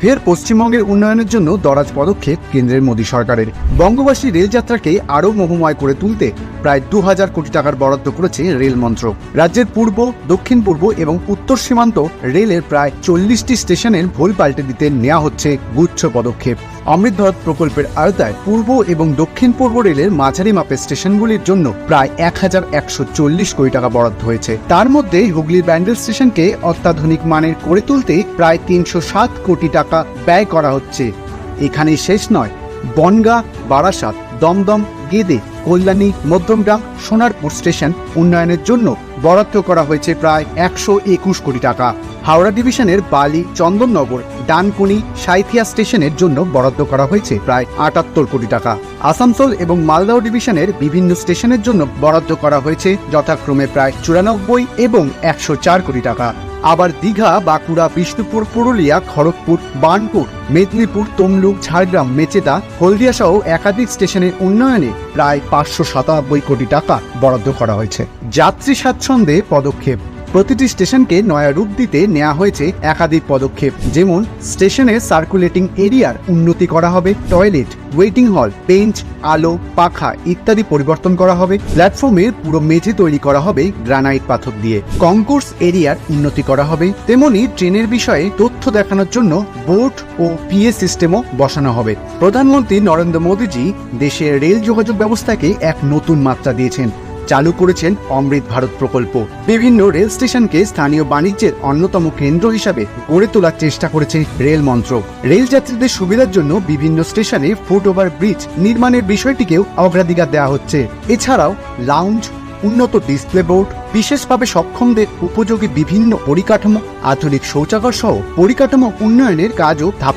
ফের পশ্চিমবঙ্গের উন্নয়নের জন্য দরাজ পদক্ষেপ কেন্দ্রের মোদী সরকারের। বঙ্গবাসী রেলযাত্রাকে আরও মোহময় করে তুলতে প্রায় দু হাজার কোটি টাকার বরাদ্দ করেছে রেল মন্ত্রক। রাজ্যের পূর্ব, দক্ষিণ পূর্ব এবং উত্তর সীমান্ত রেলের প্রায় চল্লিশটি স্টেশনের ভোল পাল্টে দিতে নেওয়া হচ্ছে গুচ্ছ পদক্ষেপ। অমৃত ভারত প্রকল্পের আওতায় পূর্ব এবং দক্ষিণ পূর্ব রেলের মাঝারি মাপের স্টেশনগুলির জন্য প্রায় এক হাজার একশো চল্লিশ কোটি টাকা বরাদ্দ হয়েছে। তার মধ্যে হুগলির ব্যান্ডেল স্টেশনকে অত্যাধুনিক মানের করে তুলতে প্রায় তিনশো সাত কোটি টাকা ব্যয় করা হচ্ছে। এখানেই শেষ নয়। বনগা, বারাসাত, দমদম, গেদে, কল্যাণী, মধ্যমগ্রাম, সোনারপুর স্টেশন উন্নয়নের জন্য বরাদ্দ করা হয়েছে প্রায় একশো একুশ কোটি টাকা। হাওড়া ডিভিশনের বালি চন্দননগর ডানকুনি সাইথিয়া স্টেশনের জন্য বরাদ্দ করা হয়েছে প্রায় আটাত্তর কোটি টাকা। আসানসোল এবং মালদহ ডিভিশনের বিভিন্ন স্টেশনের জন্য বরাদ্দ করা হয়েছে যথাক্রমে প্রায় চুরানব্বই এবং একশো চার কোটি টাকা। আবার দীঘা, বাঁকুড়া, বিষ্ণুপুর, পুরুলিয়া, খড়গপুর, বার্নপুর, মেদিনীপুর, তমলুক, ঝাড়গ্রাম, মেচেদা, হলদিয়া সহ একাধিক স্টেশনের উন্নয়নে প্রায় পাঁচশো সাতানব্বই কোটি টাকা বরাদ্দ করা হয়েছে। যাত্রী স্বাচ্ছন্দ্যে পদক্ষেপ। প্রতিটি স্টেশনকে নয়া রূপ দিতে নেওয়া হয়েছে একাধিক পদক্ষেপ। যেমন স্টেশনের সার্কুলেটিং এরিয়ার উন্নতি করা হবে, টয়লেট, ওয়েটিং হল, বেঞ্চ, আলো, পাখা ইত্যাদি পরিবর্তন করা হবে, প্ল্যাটফর্মের পুরো মেঝে তৈরি করা হবে গ্রানাইট পাথর দিয়ে। কনকোর্স এরিয়ার উন্নতি করা হবে, তেমনি ট্রেনের বিষয়ে তথ্য দেখানোর জন্য বোর্ড ও পিএ সিস্টেমও বসানো হবে। প্রধানমন্ত্রী নরেন্দ্র মোদীজি দেশের রেল যোগাযোগ ব্যবস্থাকে এক নতুন মাত্রা দিয়েছেন। চালু করেছেন অমৃত ভারত প্রকল্প। বিভিন্ন রেল স্টেশনকে স্থানীয় বাণিজ্যের অন্যতম কেন্দ্র হিসাবে গড়ে তোলার চেষ্টা করেছে রেল মন্ত্রক। রেল যাত্রীদের সুবিধার জন্য বিভিন্ন স্টেশনে ফুট ওভার ব্রিজ নির্মাণের বিষয়টিকেও অগ্রাধিকার দেওয়া হচ্ছে। এছাড়াও লাউঞ্জ, উন্নত ডিসপ্লে বোর্ড, বিশেষভাবে সক্ষমদের উপযোগী বিভিন্ন পরিকাঠামো, আধুনিক শৌচাগার সহ পরিকাঠামো উন্নয়নের কাজও ধাপে